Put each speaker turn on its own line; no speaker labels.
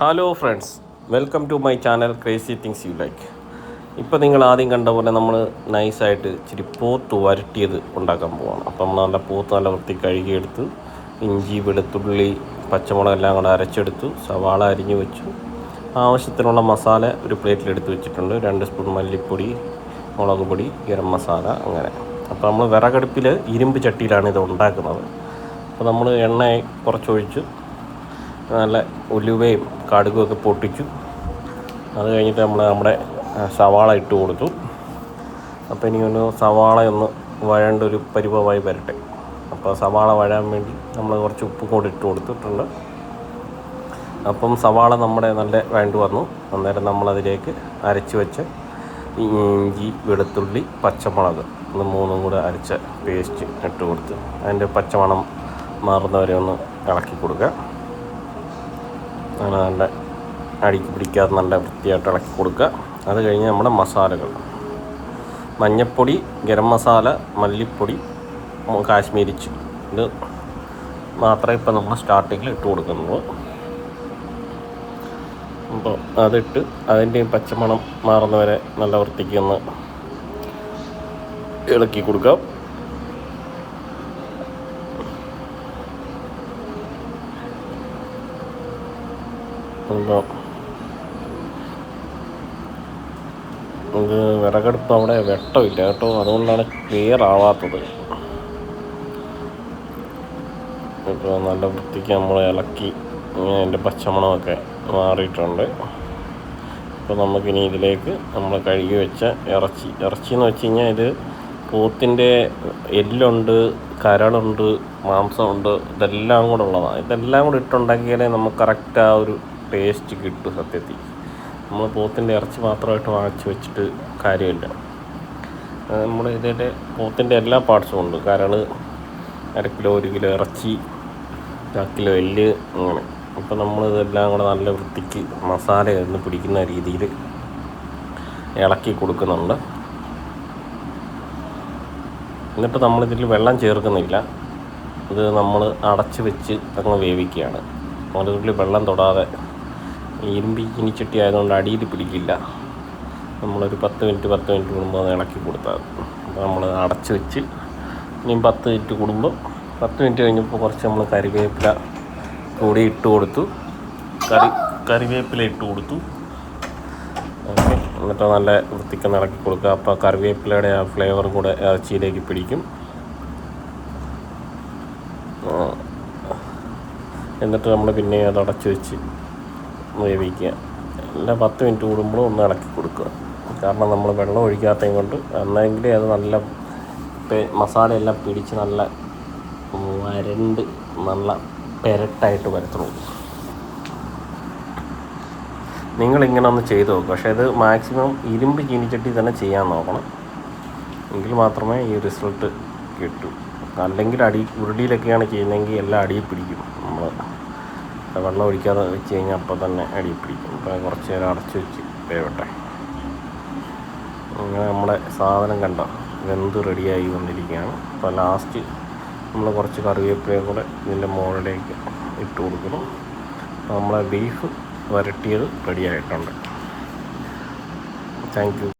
Hello friends welcome to my channel crazy things you like ഇപ്പോൾ നിങ്ങൾ ആദ്യം കണ്ട പോലെ നമ്മൾ നൈസായിട്ട് ഇച്ചിരി പോത്ത് വരട്ടിയത് ഉണ്ടാക്കാൻ പോവാണ്. അപ്പം നമ്മൾ നല്ല പോത്ത് നല്ല വൃത്തി കഴുകിയെടുത്ത് ഇഞ്ചി വെളുത്തുള്ളി പച്ചമുളക് എല്ലാം കൂടെ അരച്ചെടുത്തു സവാള അരിഞ്ഞു വെച്ചു. ആവശ്യത്തിനുള്ള മസാല ഒരു പ്ലേറ്റിൽ എടുത്ത് വെച്ചിട്ടുണ്ട്. രണ്ട് സ്പൂൺ മല്ലിപ്പൊടി മുളക് പൊടി ഗരം മസാല അങ്ങനെ. അപ്പോൾ നമ്മൾ വിറകടുപ്പിൽ ഇരുമ്പ് ചട്ടിയിലാണ് ഇത് ഉണ്ടാക്കുന്നത്. അപ്പോൾ നമ്മൾ എണ്ണ കുറച്ചൊഴിച്ച് നല്ല ഉലുവയും കടുകും ഒക്കെ പൊട്ടിച്ചു. അത് കഴിഞ്ഞിട്ട് നമ്മൾ നമ്മുടെ സവാള ഇട്ട് കൊടുത്തു. അപ്പോൾ ഇനി ഒന്ന് സവാള ഒന്ന് വഴണ്ട ഒരു പരിഭവമായി വരട്ടെ. അപ്പോൾ സവാള വഴാൻ വേണ്ടി നമ്മൾ കുറച്ച് ഉപ്പ് കൂടി ഇട്ട് കൊടുത്തിട്ടുണ്ട്. അപ്പം സവാള നമ്മുടെ നല്ല വേണ്ടി വന്നു. അന്നേരം നമ്മളതിലേക്ക് അരച്ച് വെച്ച് ഇഞ്ചി വെളുത്തുള്ളി പച്ചമുളക് ഇത് മൂന്നും കൂടെ അരച്ച പേസ്റ്റ് ഇട്ട് കൊടുത്ത് അതിന്റെ പച്ചമണം മാറുന്നവരെ ഒന്ന് ഇളക്കി കൊടുക്കുക. അങ്ങനെ നല്ല അടിക്ക് പിടിക്കാതെ നല്ല വൃത്തിയായിട്ട് ഇളക്കി കൊടുക്കുക. അത് കഴിഞ്ഞ് നമ്മുടെ മസാലകൾ. മഞ്ഞൾപ്പൊടി ഗരം മസാല മല്ലിപ്പൊടി കാശ്മീരി ഇത് മാത്രമേ ഇപ്പോൾ നമ്മൾ സ്റ്റാർട്ടിങ്ങിൽ ഇട്ട് കൊടുക്കുന്നുള്ളൂ. അപ്പോൾ അതിട്ട് അതിന്റെയും പച്ചമണം മാറുന്നവരെ നല്ല വൃത്തിക്ക് ഒന്ന് ഇളക്കി കൊടുക്കാം. അപ്പോൾ ഇത് വിറകടുപ്പ് അവിടെ വെട്ടമില്ല കേട്ടോ. അതുകൊണ്ടാണ് ക്ലിയർ ആവാത്തത് ഇപ്പോൾ നല്ല വൃത്തിക്ക് നമ്മൾ ഇളക്കി അതിന്റെ പച്ചമണമൊക്കെ മാറിയിട്ടുണ്ട്. അപ്പോൾ നമുക്കിനി ഇതിലേക്ക് നമ്മൾ കഴുകി വെച്ച ഇറച്ചി. ഇറച്ചി എന്ന് വെച്ച് കഴിഞ്ഞാൽ ഇത് പോത്തിന്റെ എല്ലുണ്ട് കരളുണ്ട് മാംസമുണ്ട് ഇതെല്ലാം കൂടെ ഉള്ളതാണ് ഇതെല്ലാം കൂടെ ഇട്ടുണ്ടാക്കിയാലേ നമുക്ക് കറക്റ്റ് ആ ഒരു ടേസ്റ്റ് കിട്ടും സത്യത്തിൽ. നമ്മൾ പോത്തിന്റെ ഇറച്ചി മാത്രമായിട്ട് വാങ്ങിച്ച് വെച്ചിട്ട് കാര്യമില്ല. നമ്മുടെ ഇതിന്റെ പോത്തിന്റെ എല്ലാ പാർട്സും ഉണ്ട്. കാരണം അര കിലോ ഒരു കിലോ ഇറച്ചി കാ കിലോ എല്ല് അങ്ങനെ. അപ്പോൾ നമ്മൾ ഇതെല്ലാം കൂടെ നല്ല വൃത്തിക്ക് മസാല പിടിക്കുന്ന രീതിയിൽ ഇളക്കി കൊടുക്കുന്നുണ്ട്. എന്നിട്ട് നമ്മളിതിൽ വെള്ളം ചേർക്കുന്നില്ല. ഇത് നമ്മൾ അടച്ച് വെച്ച് അങ്ങ് വേവിക്കുകയാണ്. നമ്മളിതിൽ വെള്ളം തൊടാതെ ഇരുമ്പി ഇനിച്ചട്ടി ആയതുകൊണ്ട് അടിയിൽ പിടിക്കില്ല. നമ്മളൊരു പത്ത് മിനിറ്റ് പത്ത് മിനിറ്റ് കൂടുമ്പോൾ അത് ഇളക്കി കൊടുത്താൽ അപ്പോൾ നമ്മൾ അടച്ച് വെച്ച് ഇനിയും പത്ത് മിനിറ്റ് കൂടുമ്പോൾ പത്ത് മിനിറ്റ് കഴിഞ്ഞപ്പോൾ കുറച്ച് നമ്മൾ കറിവേപ്പില കൂടി ഇട്ട് കൊടുത്തു. കറി കറിവേപ്പില ഇട്ട് കൊടുത്തു. എന്നിട്ട് നല്ല വൃത്തിക്ക് ഇളക്കി കൊടുക്കുക. അപ്പോൾ കറിവേപ്പിലയുടെ ആ ഫ്ലേവർ കൂടെ ഇറച്ചിയിലേക്ക് പിടിക്കും. എന്നിട്ട് നമ്മൾ പിന്നെ അത് അടച്ച് വെച്ച് വേവിക്കുക. എല്ലാ പത്ത് മിനിറ്റ് കൂടുമ്പോഴും ഒന്ന് ഇളക്കി കൊടുക്കുക. കാരണം നമ്മൾ വെള്ളം ഒഴിക്കാത്തതും കൊണ്ട് എന്നെങ്കിലേ അത് നല്ല മസാലയെല്ലാം പിടിച്ച് നല്ല വരണ്ട് നല്ല പെരട്ടായിട്ട് വരത്തുള്ളൂ. നിങ്ങളിങ്ങനെ ഒന്ന് ചെയ്ത് നോക്കുക. പക്ഷേ ഇത് മാക്സിമം ഇരുമ്പ് ചീനിച്ചട്ടി തന്നെ ചെയ്യാൻ നോക്കണം. എങ്കിൽ മാത്രമേ ഈ റിസൾട്ട് കിട്ടൂ. അല്ലെങ്കിൽ അടി ഉരുളിയിലൊക്കെയാണ് ചെയ്യുന്നതെങ്കിൽ എല്ലാം അടിയിൽ പിടിക്കും. നമ്മൾ വെള്ളം ഒഴിക്കാതെ വെച്ച് കഴിഞ്ഞാൽ അപ്പോൾ തന്നെ അടിയിൽ പിടിക്കും. അപ്പോൾ കുറച്ച് നേരം അടച്ച് വെച്ച് വേവട്ടെ. അങ്ങനെ നമ്മുടെ സാധനം കണ്ട? വെന്ത് റെഡിയായി വന്നിരിക്കുകയാണ്. അപ്പോൾ ലാസ്റ്റ് നമ്മൾ കുറച്ച് കറിവേപ്പിലയും കൂടെ ഇതിന്റെ മുകളിലേക്ക് ഇട്ട് കൊടുക്കണം അപ്പോൾ നമ്മളെ ബീഫ് വരട്ടിയത് റെഡിയായിട്ടുണ്ട് താങ്ക് യു